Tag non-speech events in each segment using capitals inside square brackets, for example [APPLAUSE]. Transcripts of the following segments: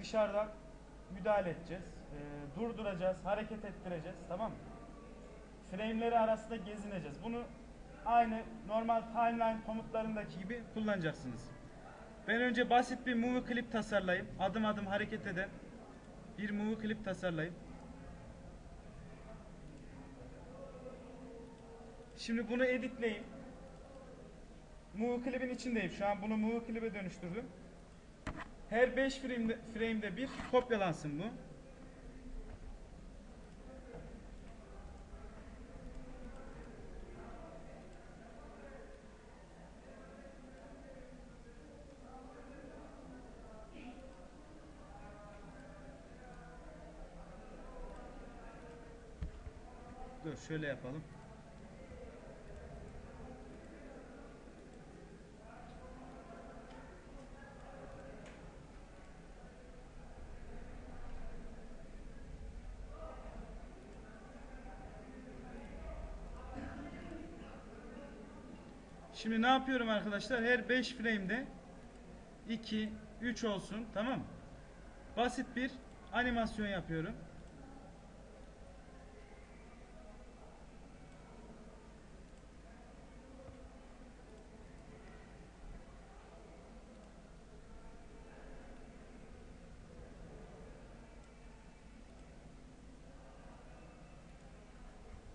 dışarıdan müdahale edeceğiz. Ee, durduracağız, hareket ettireceğiz. Tamam mı? Frame'leri arasında gezineceğiz. Bunu aynı normal timeline komutlarındaki gibi kullanacaksınız. Ben önce basit bir movie clip tasarlayayım. Adım adım hareket eden bir movie clip tasarlayayım. Şimdi bunu editleyeyim. Movie clip'in içindeyim. Şu an bunu movie clip'e dönüştürdüm. Her 5 frame'de, frame'de bir kopyalansın bu. Dur şöyle yapalım. Şimdi ne yapıyorum arkadaşlar? Her 5 frame'de 2, 3 olsun. Tamam mı? Basit bir animasyon yapıyorum.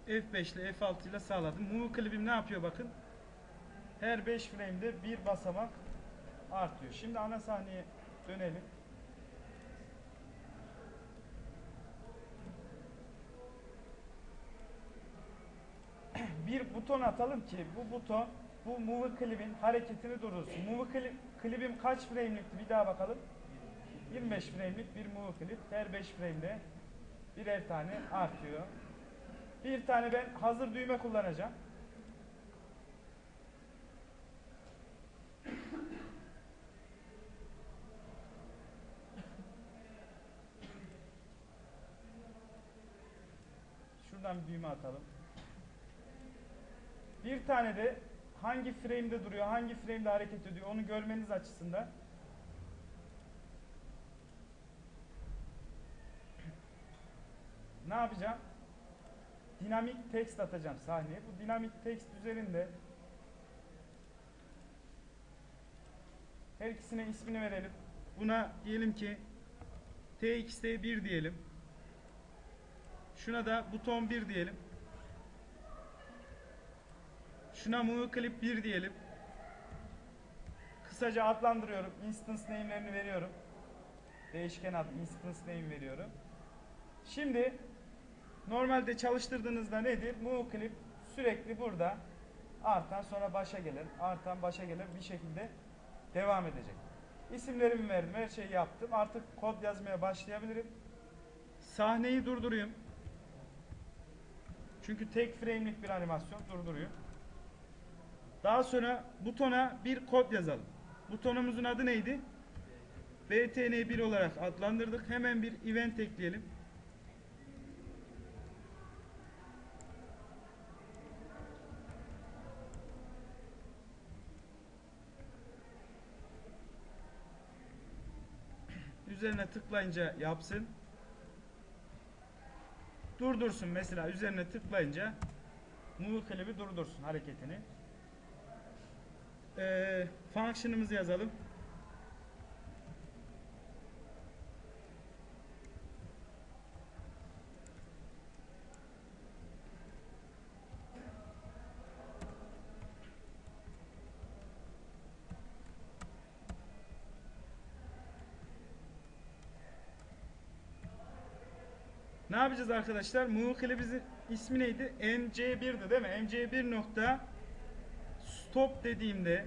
F5 ile F6 ile sağladım. Move klibim ne yapıyor bakın. Her 5 frame'de bir basamak artıyor. Şimdi ana sahneye dönelim. [CLEARS THROAT] bir buton atalım ki bu buton bu move klibin hareketini durdursun. Move klip, klibim kaç frame'likti bir daha bakalım. 25 frame'lik bir move klip. Her 5 frame'de birer tane artıyor. Bir tane ben hazır düğme kullanacağım. Şuradan bir düğme atalım. Bir tane de hangi frame'de duruyor, hangi frame'de hareket ediyor onu görmeniz açısından ne yapacağım? Dinamik text atacağım sahneye. Bu dinamik text üzerinde her ikisine ismini verelim. Buna diyelim ki txt1 diyelim. Şuna da buton 1 diyelim. Şuna move clip 1 diyelim. Kısaca adlandırıyorum. Instance name'lerini veriyorum. Değişken ad instance name veriyorum. Şimdi normalde çalıştırdığınızda nedir? Move clip sürekli burada artan sonra başa gelir. Artan başa gelir bir şekilde devam edecek. İsimlerimi verdim. Her şeyi yaptım. Artık kod yazmaya başlayabilirim. Sahneyi durdurayım. Çünkü tek frame'lik bir animasyon durduruyor. Daha sonra butona bir kod yazalım. Butonumuzun adı neydi? btn1 olarak adlandırdık. Hemen bir event ekleyelim. Üzerine tıklayınca yapsın. Durdursun mesela üzerine tıklayınca move klibi durdursun hareketini. Ee, function'ımızı yazalım. Ne yapacağız arkadaşlar? Move klibimizin ismi neydi? MC1'di değil mi? MC1 nokta stop dediğimde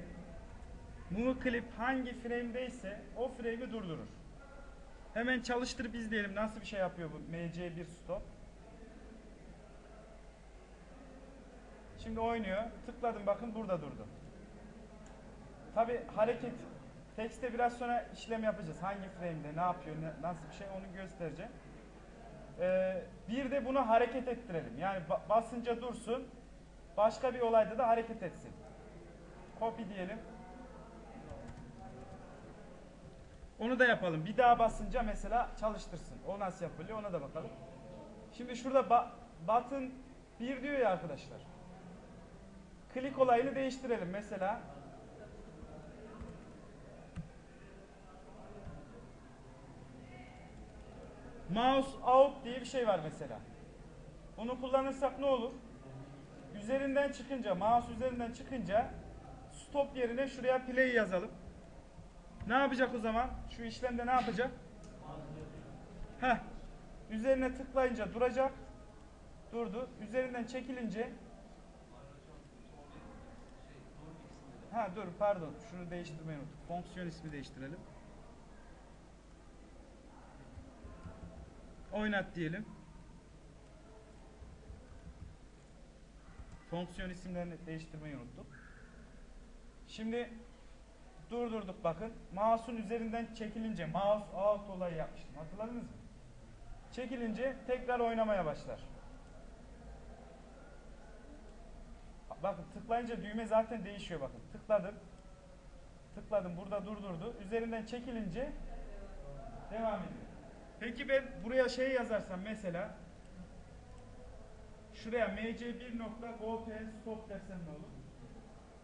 move clip hangi frame'deyse o frame'i durdurur. Hemen çalıştırıp izleyelim nasıl bir şey yapıyor bu MC1 stop. Şimdi oynuyor. Tıkladım bakın burada durdu. Tabi hareket tekste biraz sonra işlem yapacağız. Hangi frame'de ne yapıyor, ne- nasıl bir şey onu göstereceğim. Ee, bir de bunu hareket ettirelim. Yani ba- basınca dursun. Başka bir olayda da hareket etsin. Copy diyelim. Onu da yapalım. Bir daha basınca mesela çalıştırsın. O nasıl yapılıyor ona da bakalım. Şimdi şurada ba- button 1 diyor ya arkadaşlar. Klik olayını değiştirelim. Mesela mouse out diye bir şey var mesela. Bunu kullanırsak ne olur? Üzerinden çıkınca, mouse üzerinden çıkınca stop yerine şuraya play yazalım. Ne yapacak o zaman? Şu işlemde ne yapacak? Heh. Üzerine tıklayınca duracak. Durdu. Üzerinden çekilince Ha dur pardon. Şunu değiştirmeyi unuttuk. Fonksiyon ismi değiştirelim. Oynat diyelim. Fonksiyon isimlerini değiştirmeyi unuttuk. Şimdi durdurduk bakın. Mouse'un üzerinden çekilince mouse out olayı yapmıştım. Hatırladınız mı? Çekilince tekrar oynamaya başlar. Bakın tıklayınca düğme zaten değişiyor bakın. Tıkladım. Tıkladım burada durdurdu. Üzerinden çekilince devam ediyor. Peki ben buraya şey yazarsam mesela şuraya mc1.gopen stop dersem ne olur?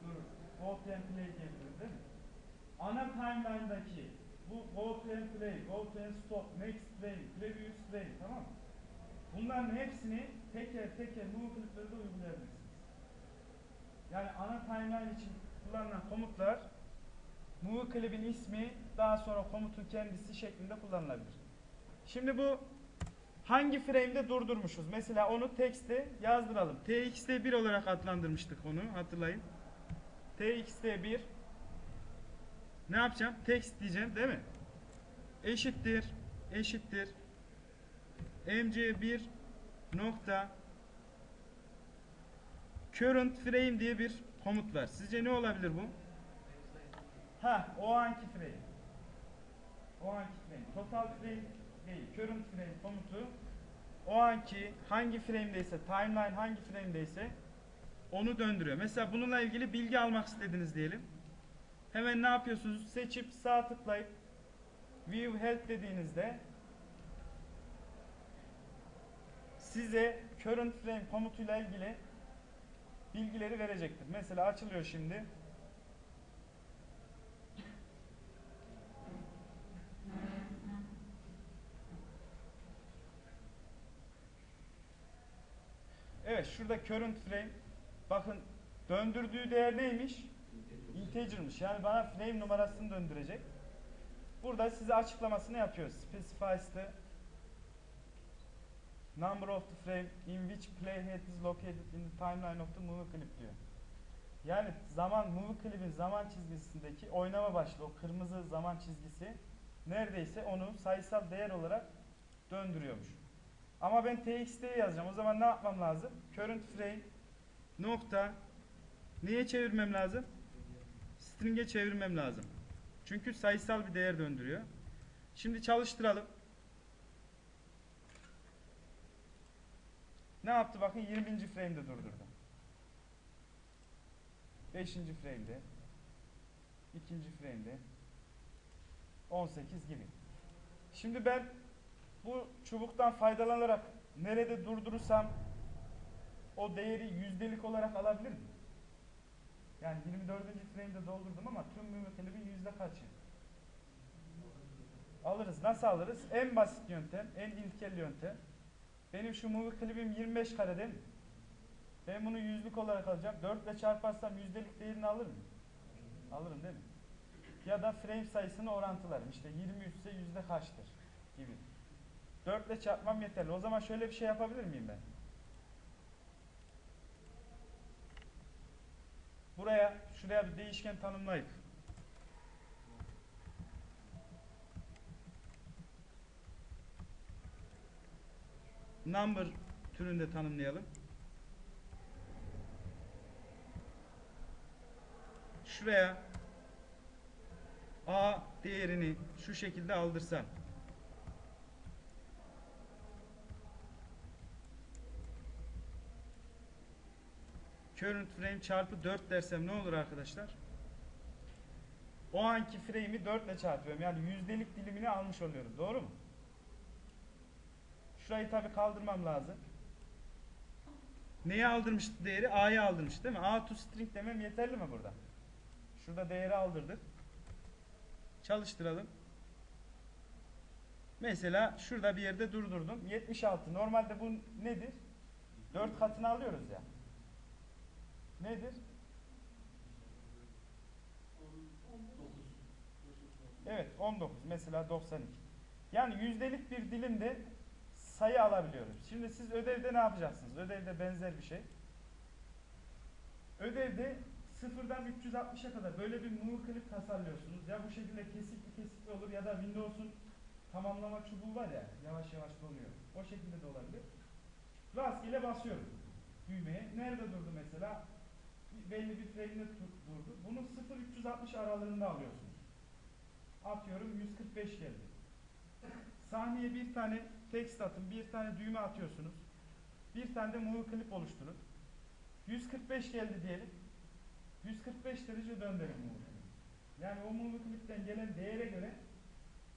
Dur. Gopen play diyebiliriz değil mi? Ana timeline'daki bu gopen play, gopen stop, next frame, previous frame tamam mı? Bunların hepsini teker teker move clip'lerde uygulayabilirsiniz. Yani ana timeline için kullanılan komutlar move clip'in ismi daha sonra komutun kendisi şeklinde kullanılabilir. Şimdi bu hangi frame'de durdurmuşuz? Mesela onu text'e yazdıralım. txt1 olarak adlandırmıştık onu hatırlayın. txt1 ne yapacağım? Text diyeceğim değil mi? Eşittir eşittir mc1 nokta current frame diye bir komut var. Sizce ne olabilir bu? Ha, o anki frame. O anki frame. Total frame değil. Current frame komutu o anki hangi frame'deyse, timeline hangi frame'deyse onu döndürüyor. Mesela bununla ilgili bilgi almak istediniz diyelim. Hemen ne yapıyorsunuz? Seçip sağ tıklayıp View Help dediğinizde size current frame komutuyla ilgili bilgileri verecektir. Mesela açılıyor şimdi. Şurada current frame bakın döndürdüğü değer neymiş? Integer'mış. Yani bana frame numarasını döndürecek. Burada size açıklamasını yapıyor. Specifies the number of the frame in which playhead is located in the timeline of the movie clip diyor. Yani zaman movie clip'in zaman çizgisindeki oynama başlı o kırmızı zaman çizgisi neredeyse onu sayısal değer olarak döndürüyormuş. Ama ben txt'ye yazacağım. O zaman ne yapmam lazım? Current frame nokta neye çevirmem lazım? String'e çevirmem lazım. Çünkü sayısal bir değer döndürüyor. Şimdi çalıştıralım. Ne yaptı bakın 20. frame'de durdurdu. 5. frame'de 2. frame'de 18 gibi. Şimdi ben bu çubuktan faydalanarak nerede durdurursam o değeri yüzdelik olarak alabilir miyim? Yani 24. frame'de doldurdum ama tüm mümkünlerin yüzde kaçı? Alırız. Nasıl alırız? En basit yöntem, en ilkel yöntem. Benim şu movie klibim 25 kare değil mi? Ben bunu yüzlük olarak alacağım. 4 ile çarparsam yüzdelik değerini alır mı? Alırım değil mi? Ya da frame sayısını orantılarım. İşte 23 ise yüzde kaçtır gibi. 4 ile çarpmam yeterli. O zaman şöyle bir şey yapabilir miyim ben? Buraya, şuraya bir değişken tanımlayıp number türünde tanımlayalım. Şuraya a değerini şu şekilde aldırsam current frame çarpı 4 dersem ne olur arkadaşlar? o anki frame'i 4 ile çarpıyorum. Yani yüzdelik dilimini almış oluyorum. Doğru mu? Şurayı tabi kaldırmam lazım. Neyi aldırmıştı değeri? A'yı aldırmış değil mi? A to string demem yeterli mi burada? Şurada değeri aldırdık. Çalıştıralım. Mesela şurada bir yerde durdurdum. 76. Normalde bu nedir? 4 katını alıyoruz ya. Nedir? Evet 19 mesela 92. Yani yüzdelik bir dilimde sayı alabiliyoruz. Şimdi siz ödevde ne yapacaksınız? Ödevde benzer bir şey. Ödevde sıfırdan 360'a kadar böyle bir move clip tasarlıyorsunuz. Ya bu şekilde kesikli kesikli olur ya da Windows'un tamamlama çubuğu var ya yavaş yavaş donuyor. O şekilde de olabilir. Rastgele basıyorum düğmeye. Nerede durdu mesela? Belli bir frame'de tu- durdu. Bunu 0-360 aralığında alıyorsunuz. Atıyorum 145 geldi. Sahneye bir tane text atın, bir tane düğme atıyorsunuz. Bir tane de move clip oluşturun. 145 geldi diyelim. 145 derece döndürün clip'i. Yani o move clip'ten gelen değere göre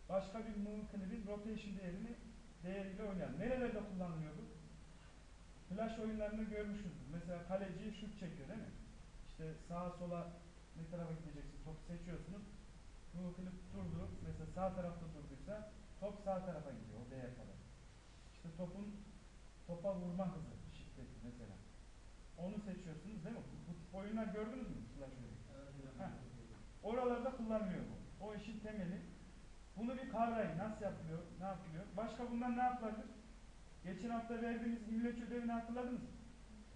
başka bir move clip'in rotation değerini değeriyle oynayalım. Nerelerde kullanılıyor bu? Flash oyunlarında görmüşsünüzdür. Mesela kaleci şut çekiyor değil mi? İşte sağa sola ne tarafa gideceksin topu seçiyorsunuz. Bu klip durdu. Mesela sağ tarafta durduysa top sağ tarafa gidiyor o değer kadar. İşte topun topa vurma hızı, şiddeti mesela. Onu seçiyorsunuz değil mi? Bu, bu tip oyunlar gördünüz mü? Flash. Ha. Oralarda kullanılıyor bu. O işin temeli. Bunu bir kavrayın. Nasıl yapılıyor? Ne yapılıyor? Başka bundan ne yapılabilir? Geçen hafta verdiğimiz imleç ödevini hatırladınız mı?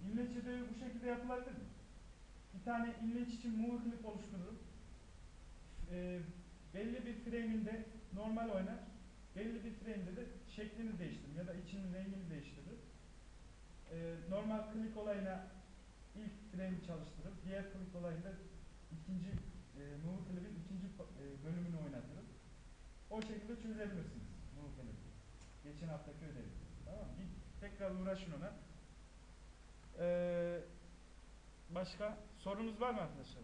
İmleç ödevi bu şekilde yapılabilir mi? Bir tane imleç için move clip oluştururum. Ee, belli bir frame'inde normal oynar. Belli bir frame'de de şeklini değiştiririm ya da içinin rengini değiştiririm. Ee, normal click olayına ilk frame'i çalıştırıp diğer click olayında ikinci e, move clip'in ikinci e, bölümünü oynatırım. O şekilde çözebilirsiniz move clip'i. Geçen haftaki ödevi. Tamam mı? Tekrar uğraşın ona. Ee, başka sorunuz var mı arkadaşlar?